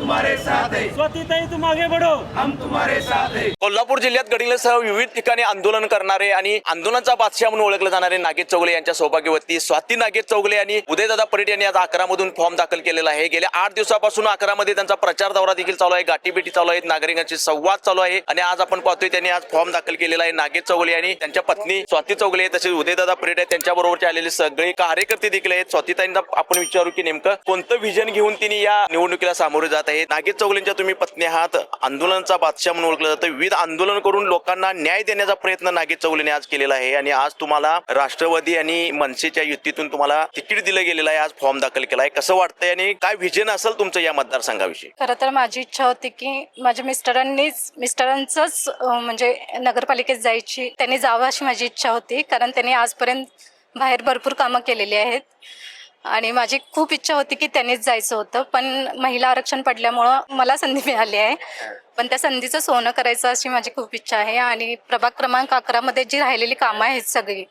तुम्हारे साथ हैं। स्वातीताई तुम आगे बढ़ो. कोल्हापूर जिल्ह्यात गडिंग्लजसह विविध ठिकाणी आंदोलन करणारे आणि आंदोलनाचा बादशाह म्हणून ओळखले जाणारे नागेश चौगले यांच्या सौभाग्यवती स्वाती नागेश चौगले आणि उदयदादा परेड यांनी आज अकरामधून फॉर्म दाखल केलेला आहे. गेल्या आठ दिवसापासून अकरामध्ये त्यांचा प्रचार दौरा देखील चालू आहे. गाठीभेटी चालू आहेत. नागरिकांशी संवाद चालू आहे. आणि आज आपण पाहतोय त्यांनी आज फॉर्म दाखल केलेला आहे. नागेश चौगले आणि त्यांच्या पत्नी स्वाती चौगले तसेच उदयदादा परेड आहेत. त्यांच्या बरोबरचे आलेले सगळे कार्यकर्ते देखील आहेत. स्वातीताईंना आपण विचारू की नेमकं कोणतं व्हिजन घेऊन तिने या निवडणुकीला सामोरे जात आहे नागेश चौगलेंच्या तुम्ही पत्नी आहात आंदोलनाचा बादशाह म्हणून ओळखलं जातं. विविध आंदोलन करून लोकांना न्याय देण्याचा प्रयत्न नागेश चौगलेने आज केलेला आहे. आणि आज तुम्हाला राष्ट्रवादी आणि मनसेच्या युतीतून तुम्हाला तिकीट दिलं गेलेलं आहे. आज फॉर्म दाखल केला आहे. कसं वाटतंय आणि काय व्हिजन असेल तुमचं या मतदारसंघाविषयी? खरं तर माझी इच्छा होती की माझ्या मिस्टरांनीच मिस्टरांचंच म्हणजे नगरपालिकेत जायची त्यांनी जावं अशी माझी इच्छा होती. कारण त्यांनी आजपर्यंत बाहेर भरपूर कामं केलेली आहेत. आणि माझी खूप इच्छा होती की त्यांनीच जायचं होतं पण महिला आरक्षण पडल्यामुळं मला संधी मिळाली आहे. पण त्या संधीचं सोनं करायचं अशी माझी खूप इच्छा आहे आणि प्रभाग क्रमांक अकरामध्ये जी राहिलेली कामं आहेत सगळी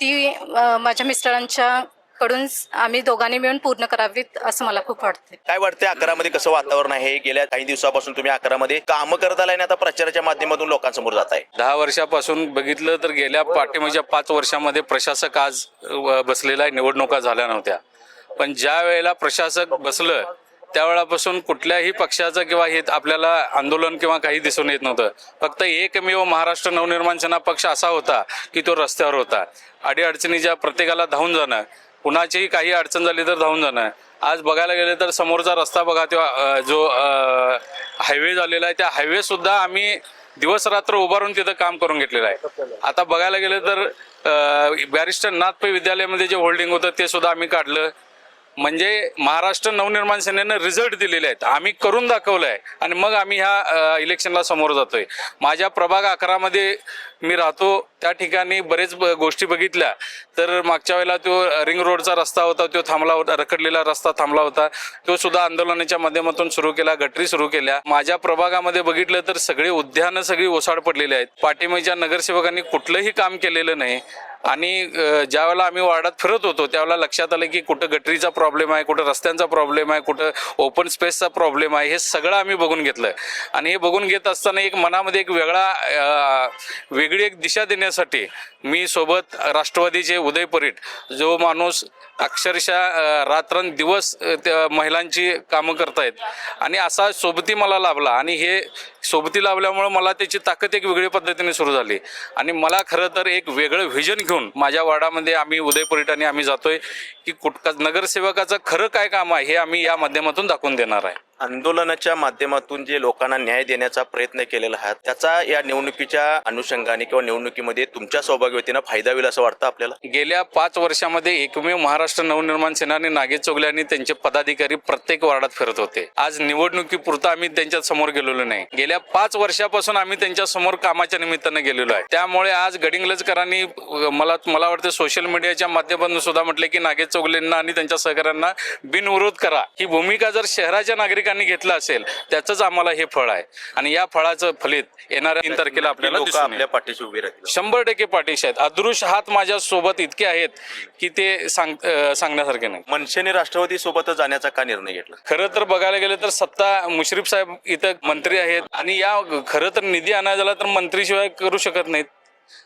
ती माझ्या मिस्टरांच्या कडून आम्ही दोघांनी मिळून पूर्ण करावीत असं मला खूप वाटते काय वाटतंय अकरामध्ये कसं वातावरण आहे? गेल्या काही दिवसापासून तुम्ही अकरामध्ये कामं करत आलाय आणि आता प्रचाराच्या माध्यमातून लोकांसमोर जात आहे दहा वर्षापासून बघितलं तर गेल्या पाठीमागच्या पाच वर्षामध्ये प्रशासक आज बसलेला आहे. निवडणुका झाल्या नव्हत्या. पण ज्या वेळेला प्रशासक बसलं त्यावेळापासून कुठल्याही पक्षाचं किंवा हे आपल्याला आंदोलन किंवा काही दिसून येत नव्हतं. फक्त एकमेव महाराष्ट्र नवनिर्माण सेना पक्ष असा होता की तो रस्त्यावर होता. अडीअडचणीच्या प्रत्येकाला धावून जाणं कुणाचीही काही अडचण झाली तर धावून जाणार. आज बघायला गेलं तर समोरचा रस्ता बघा तेव्हा जो हायवे झालेला आहे त्या हायवे सुद्धा आम्ही दिवस रात्र उभारून तिथं काम करून घेतलेलं आहे. आता बघायला गेलं तर बॅरिस्टर नाथ पै विद्यालयामध्ये जे होल्डिंग होतं ते सुद्धा आम्ही काढलं. म्हणजे महाराष्ट्र नवनिर्माण सेनेनं रिझल्ट दिलेले आहेत. आम्ही करून दाखवलं आहे आणि मग आम्ही ह्या इलेक्शनला समोर जातोय. माझ्या प्रभाग अकरामध्ये मी राहतो. त्या ठिकाणी बरेच गोष्टी बघितल्या. तर मागच्या वेळेला तो रिंग रोडचा रस्ता होता तो थांबला होता रखडलेला रस्ता थांबला होता. तो सुद्धा आंदोलनाच्या माध्यमातून सुरू केला गटरी सुरू केल्या. माझ्या प्रभागामध्ये बघितलं तर सगळे उद्यानं सगळी ओसाड पडलेली आहेत. पाठीमागच्या नगरसेवकांनी कुठलंही काम केलेलं नाही. आणि ज्यावेळेला आम्ही वार्डात फिरत होतो त्यावेळेला लक्षात आलं की कुठं गटरीचा प्रॉब्लेम आहे कुठं रस्त्यांचा प्रॉब्लेम आहे कुठं ओपन स्पेसचा प्रॉब्लेम आहे हे सगळं आम्ही बघून घेतलं. आणि हे बघून घेत असताना एक मनामध्ये एक वेगळा वेगळी एक दिशा देण्यासाठी मी सोबत राष्ट्रवादीचे उदय परीट जो माणूस अक्षरशः रात्रंदिवस त्या महिलांची कामं करतायत. आणि असा सोबती मला लाभला. आणि हे सोबती लाभल्यामुळं मला त्याची ताकद एक वेगळ्या पद्धतीने सुरू झाली. आणि मला खरं तर एक वेगळं व्हिजन घेऊन माझ्या वार्डामध्ये आम्ही उदय पर्यटने आम्ही जातोय की कुठ नगरसेवकाचं खरं काय काम आहे हे आम्ही या माध्यमातून दाखवून देणार आहे. आंदोलनाच्या माध्यमातून जे लोकांना न्याय देण्याचा प्रयत्न केलेला आहे त्याचा या निवडणुकीच्या अनुषंगाने किंवा निवडणुकीमध्ये तुमच्या सौभाग्यवतीनं फायदा होईल असं वाटतं आपल्याला? गेल्या पाच वर्षामध्ये एकमेव महाराष्ट्र नवनिर्माण सेनानी नागे चौगले आणि त्यांचे पदाधिकारी प्रत्येक वार्डात फिरत होते. आज निवडणुकीपुरता आम्ही त्यांच्यासमोर गेलेलो नाही. गेल्या पाच वर्षापासून आम्ही त्यांच्यासमोर कामाच्या निमित्तानं गेलेलो आहे. त्यामुळे आज गडिंगलजकरांनी मला मला वाटतं सोशल मीडियाच्या माध्यमातून सुद्धा म्हटले की नागे चोगलेंना आणि त्यांच्या सहकाऱ्यांना बिनविरोध करा. ही भूमिका जर शहराच्या नागरिक नागरिकांनी घेतलं असेल त्याचंच आम्हाला हे फळ आहे. आणि या फळाचं फलित येणाऱ्या तीन तारखेला आपल्याला पाठीशी उभी राहतील शंभर टक्के पाठीशी आहेत. अदृश्य हात माझ्या सोबत इतके आहेत की ते सांग सांगण्यासारखे नाही. मनसेने राष्ट्रवादी सोबतच जाण्याचा का निर्णय घेतला? खरं तर बघायला गेलं तर सत्ता मुश्रीफ साहेब इथं मंत्री आहेत. आणि या खरं तर निधी आणायला झाला तर मंत्रीशिवाय करू शकत नाहीत.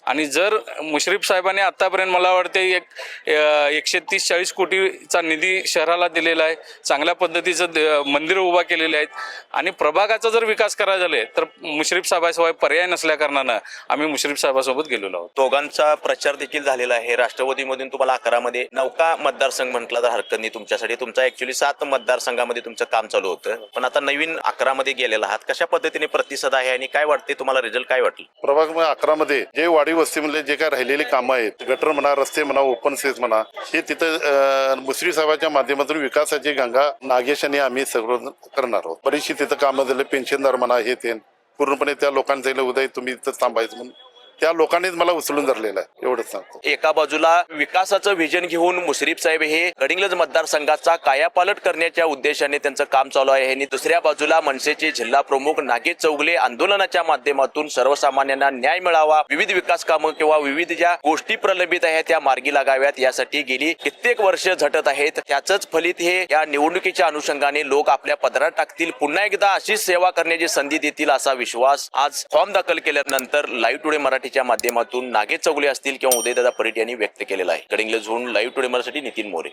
आणि जर मुश्रीफ साहेबांनी आतापर्यंत मला वाटते एक एकशे तीस चाळीस कोटीचा निधी शहराला दिलेला आहे चांगल्या पद्धतीचं मंदिरं उभा केलेली आहेत आणि प्रभागाचा जर विकास करायचा झाले तर मुश्रीफ साहेबाशिवाय पर्याय नसल्या कारणानं आम्ही मुश्रीफ साहेबासोबत गेलेलो आहोत. दोघांचा प्रचार देखील झालेला आहे. राष्ट्रवादीमधून तुम्हाला अकरामध्ये नौका मतदारसंघ म्हटला तर हरकत नाही तुमच्यासाठी. तुमचा ऍक्च्युली सात मतदारसंघामध्ये तुमचं काम चालू होतं. पण आता नवीन अकरामध्ये गेलेला आहात. कशा पद्धतीने प्रतिसाद आहे आणि काय वाटते तुम्हाला रिझल्ट काय वाटलं? प्रभाग अकरा मध्ये जे वाडी वस्तीमधले जे काय राहिलेली कामं आहेत गटर म्हणा रस्ते म्हणा ओपन स्पेस म्हणा हे तिथं मुसरी साहेबांच्या माध्यमातून विकासाची गंगा नागेश आणि आम्ही सगळं करणार आहोत. बरीचशी तिथं कामं झाले पेन्शनदार म्हणा हे ते पूर्णपणे त्या लोकांचं उदय तुम्ही इथं थांबायचं म्हणून त्या लोकांनीच मला उचलून धरलेलं आहे. एवढंच सांगतो. एका बाजूला विकासाचं व्हिजन घेऊन मुश्रीफ साहेब हे गडिंग्लज मतदारसंघाचा कायापालट करण्याच्या उद्देशाने त्यांचं काम चालू आहे. आणि दुसऱ्या बाजूला मनसेचे जिल्हा प्रमुख नागेश चौगले आंदोलनाच्या माध्यमातून सर्वसामान्यांना न्याय मिळावा विविध विकास कामं किंवा विविध ज्या गोष्टी प्रलंबित आहेत त्या मार्गी लागाव्यात यासाठी गेली कित्येक वर्ष झटत आहेत. त्याच फलित हे या निवडणुकीच्या अनुषंगाने लोक आपल्या पदरात टाकतील. पुन्हा एकदा अशीच सेवा करण्याची संधी देतील असा विश्वास आज फॉर्म दाखल केल्यानंतर लाईव्ह टुडे मराठी मराठीच्या माध्यमातून नागे चौगले असतील किंवा उदयदादा परीट यांनी व्यक्त केलेला आहे. गडिंग्लजहून लाईव्ह टुडे मराठी नितीन मोरे.